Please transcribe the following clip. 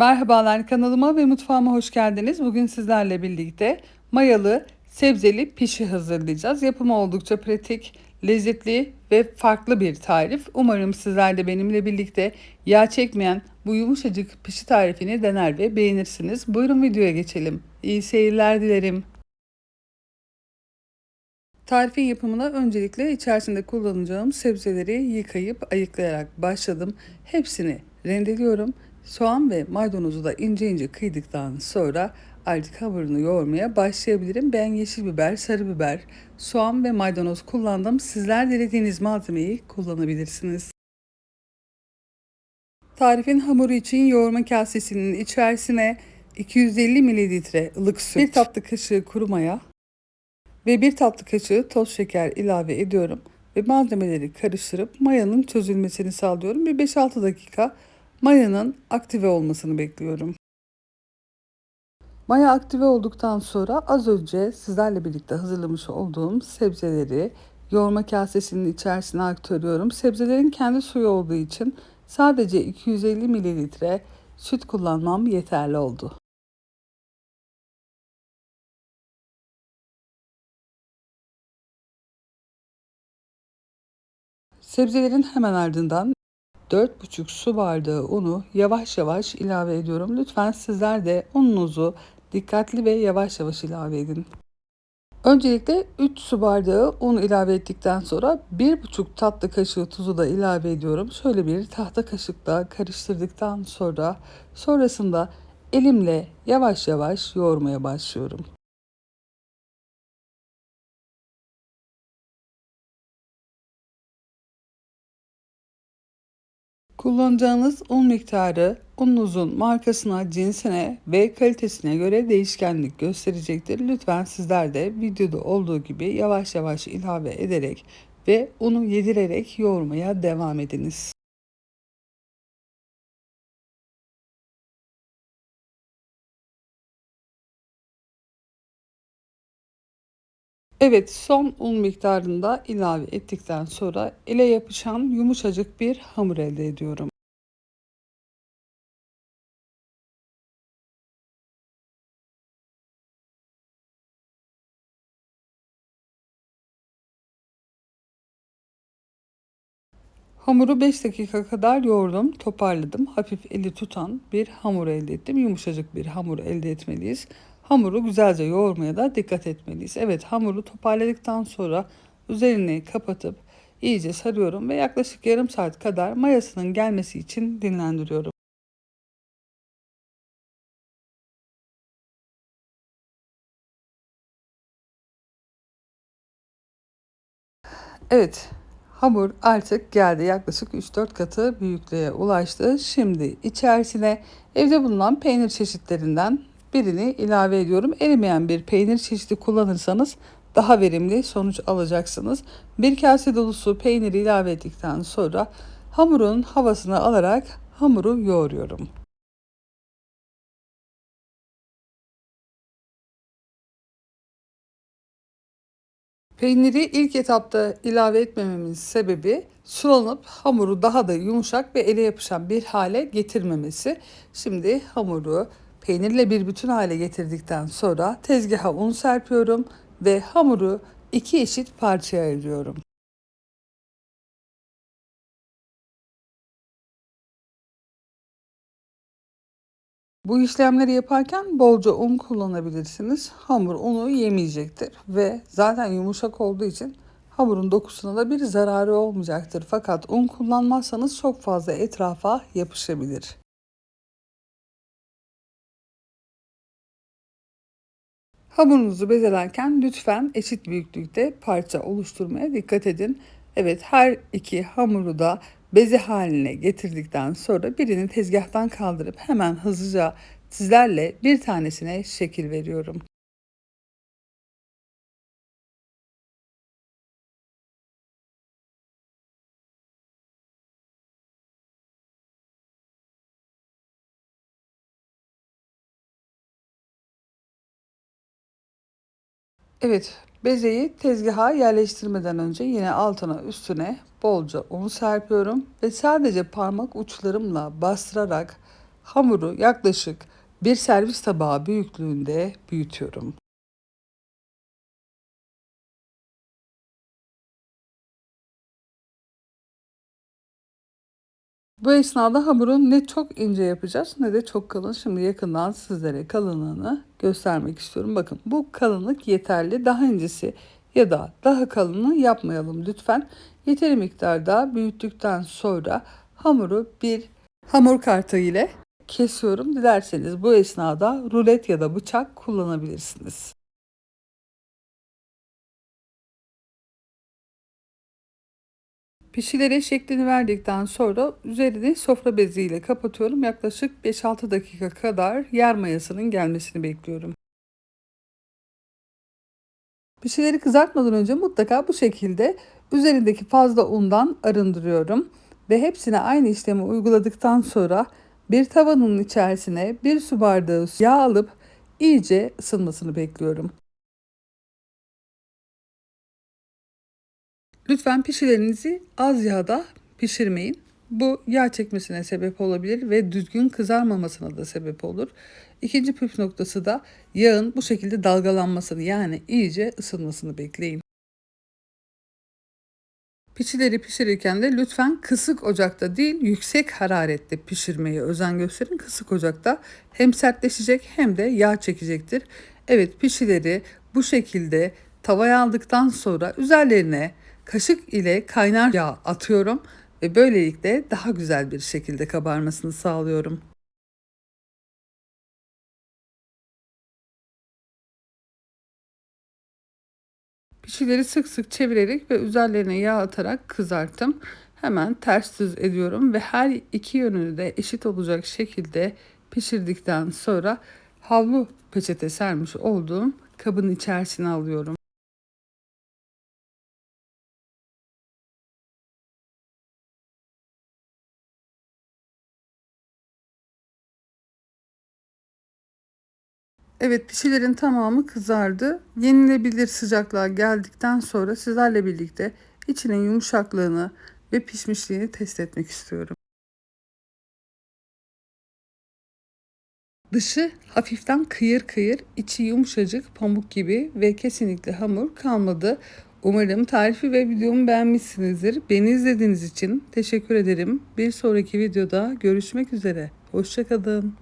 Merhabalar kanalıma ve mutfağıma hoş geldiniz. Bugün sizlerle birlikte mayalı sebzeli pişi hazırlayacağız. Yapımı oldukça pratik, lezzetli ve farklı bir tarif. Umarım sizler de benimle birlikte yağ çekmeyen bu yumuşacık pişi tarifini dener ve beğenirsiniz. Buyurun videoya geçelim. İyi seyirler dilerim. Tarifin yapımına öncelikle içerisinde kullanacağım sebzeleri yıkayıp ayıklayarak başladım. Hepsini rendeliyorum. Soğan ve maydanozu da ince ince kıydıktan sonra artık hamurunu yoğurmaya başlayabilirim. Ben yeşil biber, sarı biber, soğan ve maydanoz kullandım. Sizler dilediğiniz malzemeyi kullanabilirsiniz. Tarifin hamuru için yoğurma kasesinin içerisine 250 mililitre ılık süt, bir tatlı kaşığı kuru maya ve bir tatlı kaşığı toz şeker ilave ediyorum ve malzemeleri karıştırıp mayanın çözülmesini sağlıyorum. Bir 5-6 dakika mayanın aktive olmasını bekliyorum. Maya aktive olduktan sonra az önce sizlerle birlikte hazırlamış olduğum sebzeleri yoğurma kasesinin içerisine aktarıyorum. Sebzelerin kendi suyu olduğu için sadece 250 mililitre süt kullanmam yeterli oldu. Sebzelerin hemen ardından 4,5 su bardağı unu yavaş yavaş ilave ediyorum. Lütfen sizler de ununuzu dikkatli ve yavaş yavaş ilave edin. Öncelikle 3 su bardağı un ilave ettikten sonra 1,5 tatlı kaşığı tuzu da ilave ediyorum. Şöyle bir tahta kaşıkla karıştırdıktan sonra sonrasında elimle yavaş yavaş yoğurmaya başlıyorum. Kullanacağınız un miktarı ununuzun markasına, cinsine ve kalitesine göre değişkenlik gösterecektir. Lütfen sizler de videoda olduğu gibi yavaş yavaş ilave ederek ve unu yedirerek yoğurmaya devam ediniz. Evet son un miktarını da ilave ettikten sonra ele yapışan yumuşacık bir hamur elde ediyorum. Hamuru 5 dakika kadar yoğurdum, toparladım. Hafif eli tutan bir hamur elde ettim. Yumuşacık bir hamur elde etmeliyiz. Hamuru güzelce yoğurmaya da dikkat etmeliyiz. Evet hamuru toparladıktan sonra üzerini kapatıp iyice sarıyorum ve yaklaşık yarım saat kadar mayasının gelmesi için dinlendiriyorum. Evet hamur artık geldi yaklaşık 3-4 katı büyüklüğe ulaştı. Şimdi içerisine evde bulunan peynir çeşitlerinden birini ilave ediyorum. Erimeyen bir peynir çeşidi kullanırsanız daha verimli sonuç alacaksınız. Bir kase dolusu peyniri ilave ettikten sonra hamurun havasını alarak hamuru yoğuruyorum. Peyniri ilk etapta ilave etmememin sebebi sulanıp hamuru daha da yumuşak ve ele yapışan bir hale getirmemesi. Şimdi hamuru Peynirle bir bütün hale getirdikten sonra tezgaha un serpiyorum ve hamuru iki eşit parçaya ayırıyorum. Bu işlemleri yaparken bolca un kullanabilirsiniz. Hamur unu yemeyecektir ve zaten yumuşak olduğu için hamurun dokusuna da bir zararı olmayacaktır. Fakat un kullanmazsanız çok fazla etrafa yapışabilir. Hamurunuzu bezelerken lütfen eşit büyüklükte parça oluşturmaya dikkat edin. Evet her iki hamuru da beze haline getirdikten sonra birini tezgahtan kaldırıp hemen hızlıca sizlerle bir tanesine şekil veriyorum. Evet, bezeyi tezgaha yerleştirmeden önce yine altına üstüne bolca un serpiyorum ve sadece parmak uçlarımla bastırarak Hamuru yaklaşık bir servis tabağı büyüklüğünde büyütüyorum. Bu esnada hamuru ne çok ince yapacağız ne de çok kalın. Şimdi yakından sizlere kalınlığını göstermek istiyorum. Bakın bu kalınlık yeterli. Daha incesi ya da daha kalını yapmayalım lütfen. Yeteri miktarda büyüttükten sonra hamuru bir hamur kartı ile kesiyorum. Dilerseniz bu esnada rulet ya da bıçak kullanabilirsiniz. Pişilere şeklini verdikten sonra üzerini sofra beziyle kapatıyorum. Yaklaşık 5-6 dakika kadar yer mayasının gelmesini bekliyorum. Pişileri kızartmadan önce mutlaka bu şekilde üzerindeki fazla undan arındırıyorum. Ve hepsine aynı işlemi uyguladıktan sonra bir tavanın içerisine bir su bardağı yağ alıp iyice ısınmasını bekliyorum. Lütfen pişilerinizi az yağda pişirmeyin. Bu yağ çekmesine sebep olabilir ve düzgün kızarmamasına da sebep olur. İkinci püf noktası da yağın bu şekilde dalgalanmasını yani iyice ısınmasını bekleyin. Pişileri pişirirken de lütfen kısık ocakta değil yüksek hararette pişirmeye özen gösterin. Kısık ocakta hem sertleşecek hem de yağ çekecektir. Evet pişileri bu şekilde tavaya aldıktan sonra üzerlerine kaşık ile kaynar yağ atıyorum ve böylelikle daha güzel bir şekilde kabarmasını sağlıyorum. Pişileri sık sık çevirerek ve üzerlerine yağ atarak kızarttım. Hemen ters düz ediyorum ve her iki yönünü de eşit olacak şekilde pişirdikten sonra havlu peçete sermiş olduğum kabın içerisine alıyorum. Evet pişilerin tamamı kızardı. Yenilebilir sıcaklığa geldikten sonra sizlerle birlikte içinin yumuşaklığını ve pişmişliğini test etmek istiyorum. Dışı hafiften kıyır kıyır, içi yumuşacık pamuk gibi ve kesinlikle hamur kalmadı. Umarım tarifi ve videomu beğenmişsinizdir. Beni izlediğiniz için teşekkür ederim. Bir sonraki videoda görüşmek üzere. Hoşçakalın.